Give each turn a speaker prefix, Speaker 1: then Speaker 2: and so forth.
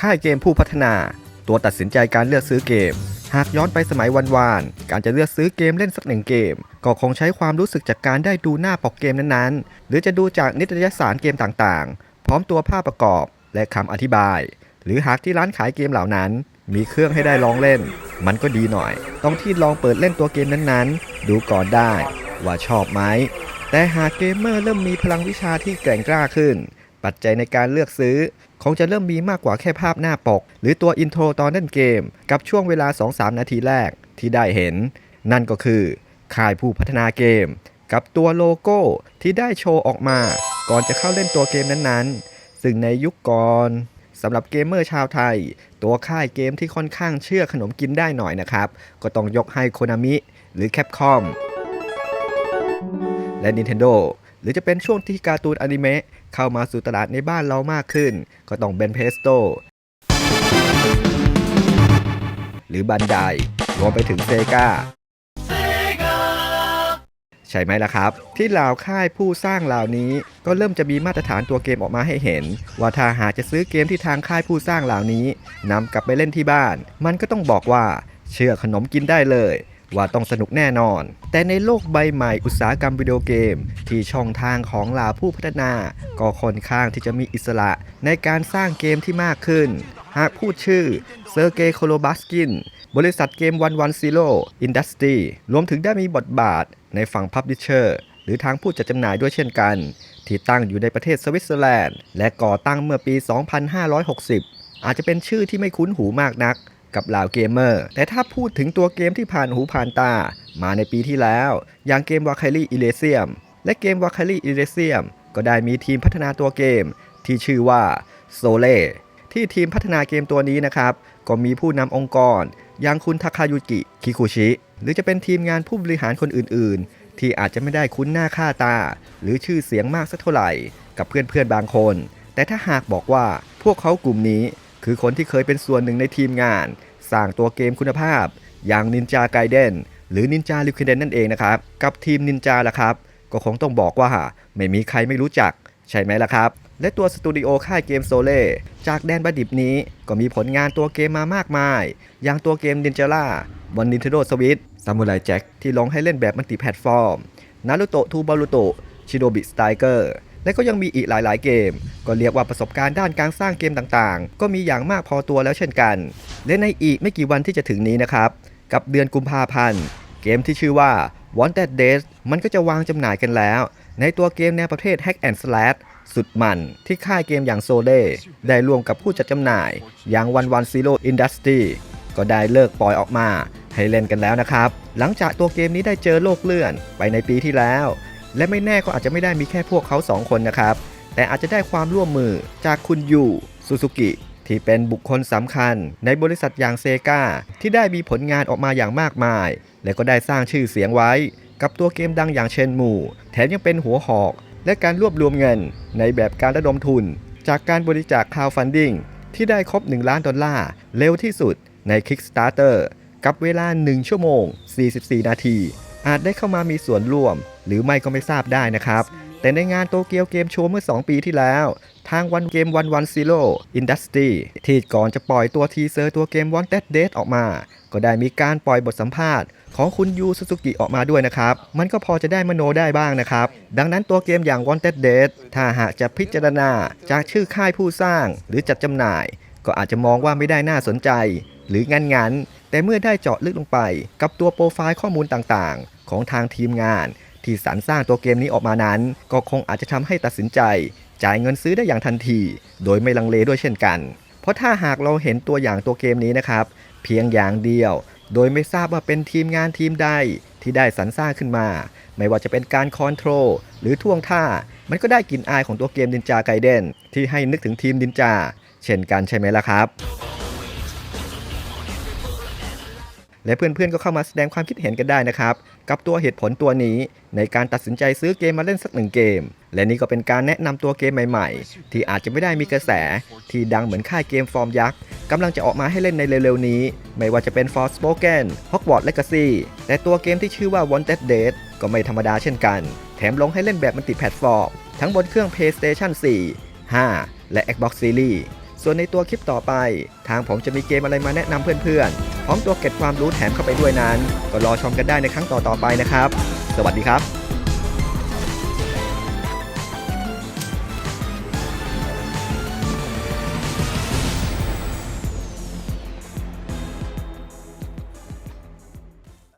Speaker 1: ค่ายเกมผู้พัฒนา ตัวตัดสินใจการเลือกซื้อเกม หากย้อนไปสมัยวันวานการจะเลือกซื้อเกมเล่นสักหนึ่งเกม ก็คงใช้ความรู้สึกจากการได้ดูหน้าปกเกมนั้นๆ หรือจะดูจากนิตยสารเกมต่างๆ พร้อมตัวภาพประกอบและคำอธิบาย หรือหากที่ร้านขายเกมเหล่านั้น มีเครื่องให้ได้ลองเล่น มันก็ดีหน่อย ต้องที่ลองเปิดเล่นตัวเกมนั้นๆ ดูก่อนได้ว่าชอบไหมแต่หากเกมเมอร์เริ่มมีพลังวิชาที่แกร่งกล้าขึ้น ปัจจัยในการเลือกซื้อ คงจะเริ่มมีมากกว่าแค่ภาพหน้าปก หรือตัวอินโทรตอนเล่นเกม กับช่วงเวลา 2-3 นาทีแรกที่ได้เห็น นั่นก็คือค่ายผู้พัฒนาเกม กับตัวโลโก้ที่ได้โชว์ออกมา ก่อนจะเข้าเล่นตัวเกมนั้นๆ ซึ่งในยุคก่อนสำหรับเกมเมอร์ชาวไทย ตัวค่ายเกมที่ค่อนข้างเชื่อขนมกินได้หน่อยนะครับ ก็ต้องยกให้โคนามิหรือแคปคอมและ Nintendo หรือจะเป็นช่วงที่การ์ตูนอนิเมะ เข้ามาสู่ตลาดในบ้านเรามากขึ้น ก็ต้องเบนเพสโตหรือบันไดรวมไปถึงเซกาใช่ไหมล่ะครับ ที่เหล่าค่ายผู้สร้างเหล่านี้ก็เริ่มจะมีมาตรฐานตัวเกมออกมาให้เห็น ว่าถ้าหากจะซื้อเกมที่ทางค่ายผู้สร้างเหล่านี้นำกลับไปเล่นที่บ้าน มันก็ต้องบอกว่าเชื่อขนมกินได้เลย ว่าต้องสนุกแน่นอน แต่ในโลกใบใหม่อุตสาหกรรมวิดีโอเกม ที่ช่องทางของเหล่าผู้พัฒนา ก็ค่อนข้างที่จะมีอิสระในการสร้างเกมที่มากขึ้น หากพูดชื่อเซอร์เกย์โคโลบัสกิน บริษัทเกม110 Industry รวมถึงได้มีบทบาทในฝั่งพับลิเชอร์หรือทางผู้จัดจำหน่ายด้วยเช่นกัน ที่ตั้งอยู่ในประเทศสวิตเซอร์แลนด์ และก่อตั้งเมื่อปี 2560 อาจจะเป็นชื่อที่ไม่คุ้นหูมากนัก กับเหล่าเกมเมอร์ แต่ถ้าพูดถึงตัวเกมที่ผ่านหูผ่านตา มาในปีที่แล้ว อย่างเกมวาคารี่อิเลเซียมและเกมวาคารี่อิเลเซียมก็ได้มีทีมพัฒนาตัวเกม ที่ชื่อว่าโซเล่ที่ทีมพัฒนาเกมตัวนี้นะครับ ก็มีผู้นำองค์กร อย่างคุณทาคายุกิ คิคุชิ หรือจะเป็นทีมงานผู้บริหารคนอื่นๆ ที่อาจจะไม่ได้คุ้นหน้าค่าตา หรือชื่อเสียงมากสักเท่าไหร่ กับเพื่อนๆบางคน แต่ถ้าหากบอกว่าพวกเขากลุ่มนี้ คือคนที่เคยเป็นส่วนหนึ่งในทีมงาน สร้างตัวเกมคุณภาพ อย่างนินจาไกเดนหรือนินจาลิคเดนนั่นเองนะครับ กับทีมนินจาล่ะครับ ก็คงต้องบอกว่า ไม่มีใครไม่รู้จัก ใช่ไหมล่ะครับ และตัวสตูดิโอค่ายเกมโซเล่จากแดนประดิบนี้ก็มีผลงานตัวเกมมามากมาย อย่างตัวเกม Ninja ล่าบน Nintendo Switch Samurai Jack ที่ลงให้เล่นแบบมัลติแพลตฟอร์ม Naruto to Boruto Shinobi Striker และก็ยังมีอีกหลาย ๆ เกม ก็เรียกว่าประสบการณ์ด้านการสร้างเกมต่างๆ ก็มีอย่างมากพอตัวแล้วเช่นกัน และในอีกไม่กี่วันที่จะถึงนี้นะครับ กับเดือนกุมภาพันธ์ เกมที่ชื่อว่า Wanted Days มันก็จะวางจำหน่ายกันแล้ว ในตัวเกมแนวประเภท Hack and Slash สุดมันที่ค่ายเกมอย่างโซเล่ได้ร่วมกับผู้จัดจำหน่าย อย่าง One One Zero Industry ก็ได้เลิกปล่อยออกมาให้เล่นกันแล้วนะครับ หลังจากตัวเกมนี้ได้เจอโลกเลื่อนไปในปีที่แล้ว และไม่แน่ก็อาจจะไม่ได้มีแค่พวกเขาสองคนนะครับ แต่อาจจะได้ความร่วมมือจากคุณยูซูซูกิที่เป็นบุคคลสำคัญในบริษัทอย่างเซกาที่ได้มีผลงานออกมาอย่างมากมาย และก็ได้สร้างชื่อเสียงไว้ กับตัวเกมดังอย่างเชนมูแถมยังเป็นหัวหอก และการรวบรวมเงินในแบบการระดมทุน จากการบริจาคคาวฟันดิงที่ได้ครบ 1 ล้านดอลลาร์เร็วที่สุดใน Kickstarter กับเวลา 1 ชั่วโมง 44 นาที อาจได้เข้ามามีส่วนร่วม หรือไม่ก็ไม่ทราบได้นะครับ แต่ในงานโตเกียวเกมโชว์เมื่อ 2 ปีที่แล้ว ทางวันเกมวันวันซีโร่อินดัสตรีที่ก่อนจะปล่อยตัวทีเซอร์ตัวเกม Wanted Date ออกมา ก็ได้มีการปล่อยบทสัมภาษณ์ของคุณยูซูซูกิออกมาด้วยนะครับ มันก็พอจะได้มโนได้บ้างนะครับ ดังนั้นตัวเกมอย่าง Wanted Date ถ้าหากจะพิจารณาจากชื่อค่ายผู้สร้างหรือจัดจำหน่าย ก็อาจจะมองว่าไม่ได้น่าสนใจ หรืองันงันๆ แต่เมื่อได้เจาะลึกลงไปกับตัวโปรไฟล์ข้อมูลต่างๆ ของทางทีมงาน ที่สรรสร้างตัวเกมนี้ออกมานั้น ก็คงอาจจะทำให้ตัดสินใจ จ่ายเงินซื้อได้อย่างทันที โดยไม่ลังเลด้วยเช่นกัน เพราะถ้าหากเราเห็นตัวอย่างตัวเกมนี้นะครับ เพียงอย่างเดียว โดยไม่ทราบว่าเป็นทีมงานทีมใดที่ได้สรรสร้างขึ้นมา ไม่ว่าจะเป็นการคอนโทรลหรือท่วงท่า มันก็ได้กลิ่นอายของตัวเกมดินจาไกเดนที่ให้นึกถึงทีมดินจา เช่นกันใช่ไหมล่ะครับ และเพื่อนๆก็เข้ามาแสดงความคิดเห็นกันได้นะครับ กับตัวเหตุผลตัวนี้ในการตัดสินใจซื้อเกมมาเล่นสักหนึ่งเกม และนี่ก็เป็นการแนะนำตัวเกมใหม่ๆ ที่อาจจะไม่ได้มีกระแส ที่ดังเหมือนค่ายเกมฟอร์มยักษ์กำลังจะออกมาให้เล่นในเร็วๆนี้ ไม่ว่าจะเป็น Forspoken Hogwarts Legacy แต่ตัวเกมที่ชื่อว่า Wanted Date ก็ไม่ธรรมดาเช่นกัน แถมลงให้เล่นแบบมันติแพลตฟอร์ม ทั้งบนเครื่อง PlayStation 4 5 และ Xbox Series ส่วนในตัวคลิปต่อไป ทางผมจะมีเกมอะไรมาแนะนำเพื่อนๆ พร้อมตัวเก็บความรู้แถมเข้าไปด้วยนั้น ก็รอชมกันได้ในครั้งต่อๆไปนะครับ สวัสดีครับ